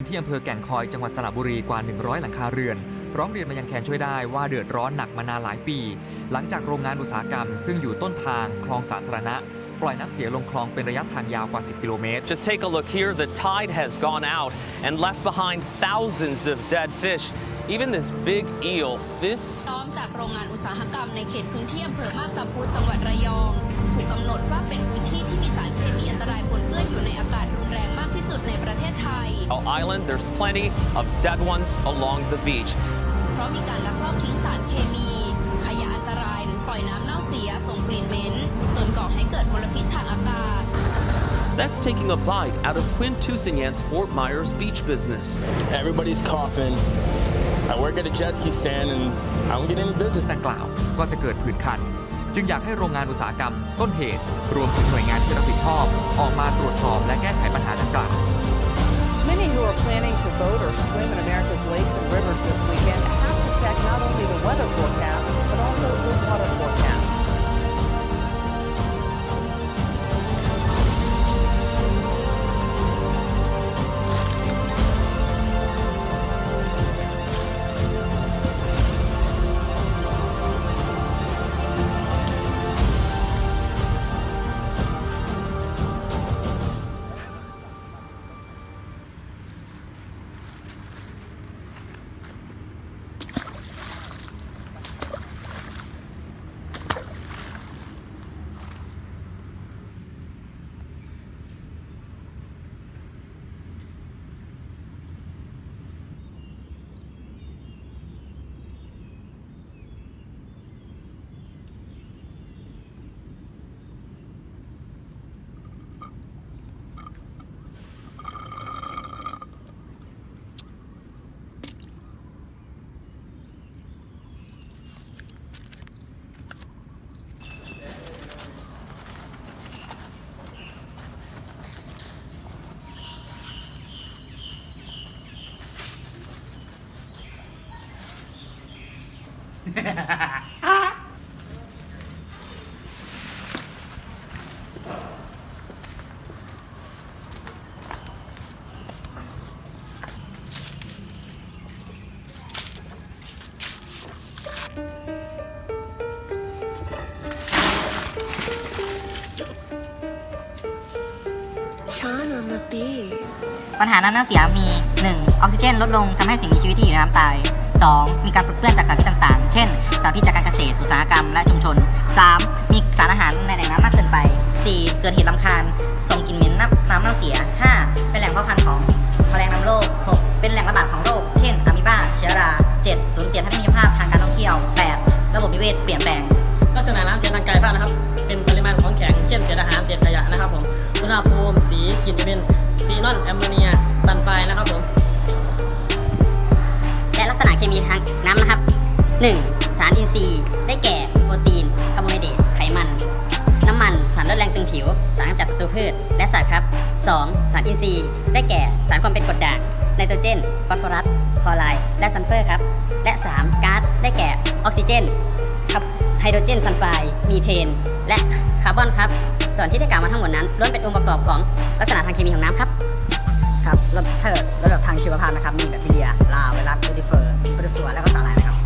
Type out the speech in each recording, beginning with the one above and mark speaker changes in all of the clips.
Speaker 1: ที่อำเภอแก่งคอยจังหวัดสระบุรีกว่า 100 หลังคาเรือน ร้องเรียนมายังแคนช่วยได้ว่าเดือดร้อนหนักมานานหลายปี หลังจากโรงงานอุตสาหกรรม ซึ่งอยู่ต้นทางคลองสาธารณะ ปล่อยน้ำเสียลงคลองเป็นระยะทางยาวกว่า 10 กิโลเมตร
Speaker 2: Just take a look here. The tide has gone out and left behind thousands of dead fish. Even this big eel, this
Speaker 3: พร้อมจากโรงงานอุตสาหกรรมในเขตพื้นที่อำเภอมาบตาพุธจังหวัดระยอง
Speaker 2: island, there's plenty of dead ones along the beach.
Speaker 3: เพราะมีการลักลอบทิ้งสารเคมี ขยะอันตรายหรือปล่อยน้ำเน่าเสียส่งกลิ่นเหม็นจนก่อให้เกิดมลพิษทางอากาศ
Speaker 2: That's taking a bite out of Quinn Tusinyan's Fort Myers beach business.
Speaker 4: Everybody's coughing. I work at a jet ski stand and I don't get any business.
Speaker 1: ดังกล่าวก็จะเกิดผื่นคัน จึงอยากให้โรงงานอุตสาหกรรมต้นเหตุ รวมถึงหน่วยงานที่รับผิดชอบ ออกมาตรวจสอบและแก้ไขปัญหาดังกล่าว
Speaker 5: Many who are planning to boat or swim in America's lakes and rivers this weekend
Speaker 6: Sean on the beat.
Speaker 7: ปัญหาน้ำเน่าเสียมี 1. ออกซิเจนลดลงทำให้สิ่งมีชีวิตที่อยู่ในน้ำตาย 2. มีการปนเปื้อนจากสารพิษต่างๆ เช่น สารพิษจากการเกษตร อุตสาหกรรม และชุมชน 3. มีสารอาหารในแหล่งน้ำมากเกินไป 4. เกิดเหตุลำคาญ ส่งกลิ่นเหม็นน้ำน้ำเน่าเสีย 5. เป็นแหล่งเพาะพันธุ์ของแมลงนำโรค 6. เป็นแหล่งระบาดของโรค เช่นอะมีบาเชื้อรา 7. สูญเสียทัศนียภาพทางการท่องเที่ยว 8. ระบบนิเวศเปลี่ยนแปลง
Speaker 8: ลักษณะน้ำเสียทางกายภาพนะครับ เป็นปริมาณของแข็ง เช่นเศษอาหาร เศษขยะนะครับผม อุณหภูมิ สี กลิ่นจะเป็นฟีนอลแอมโมเนียซัลไฟด์นะครับผม
Speaker 9: และมีทางน้ำนะครับ 1. สารอินทรีย์ ได้แก่โปรตีนคาร์โบไฮเดรตไขมัน น้ำมันสารลดแรงตึงผิว สารกำจัดศัตรูพืช และสัตว์ครับ 2. สารอินทรีย์ ได้แก่สารความเป็นกรดด่างไนโตรเจน ฟอสฟอรัสคลอไรด์และซัลเฟอร์ครับ และ 3. ก๊าซได้แก่ออกซิเจนครับไฮโดรเจนซัลไฟด์มีเทน และคาร์บอนครับ ส่วนที่ได้กล่าวมาทั้งหมดนั้นล้วนเป็นองค์ประกอบของลักษณะทางเคมีของน้ำครับ
Speaker 7: ครับล้วถ้าเกิดระดับทางชีวภาพนะครับมีแบคทีเรียลาไวรัสบูติเฟอร์โปรโตซัวและก็สาหร่ายนะครับ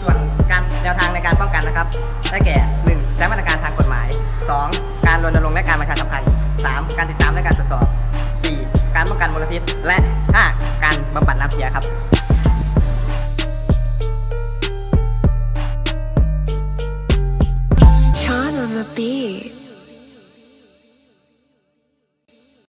Speaker 7: ส่วนการแนวทางในการป้องกันนะครับได้แก่ 1. ใช้มาตรการทางกฎหมาย 2. การรณรงค์และการประชาสัมพันธ์ 3. การติดตามและการตรวจสอบ 4. การป้องกันมลพิษ และ 5. การบำบัดน้ำเสียครับ
Speaker 6: Sean on the beat.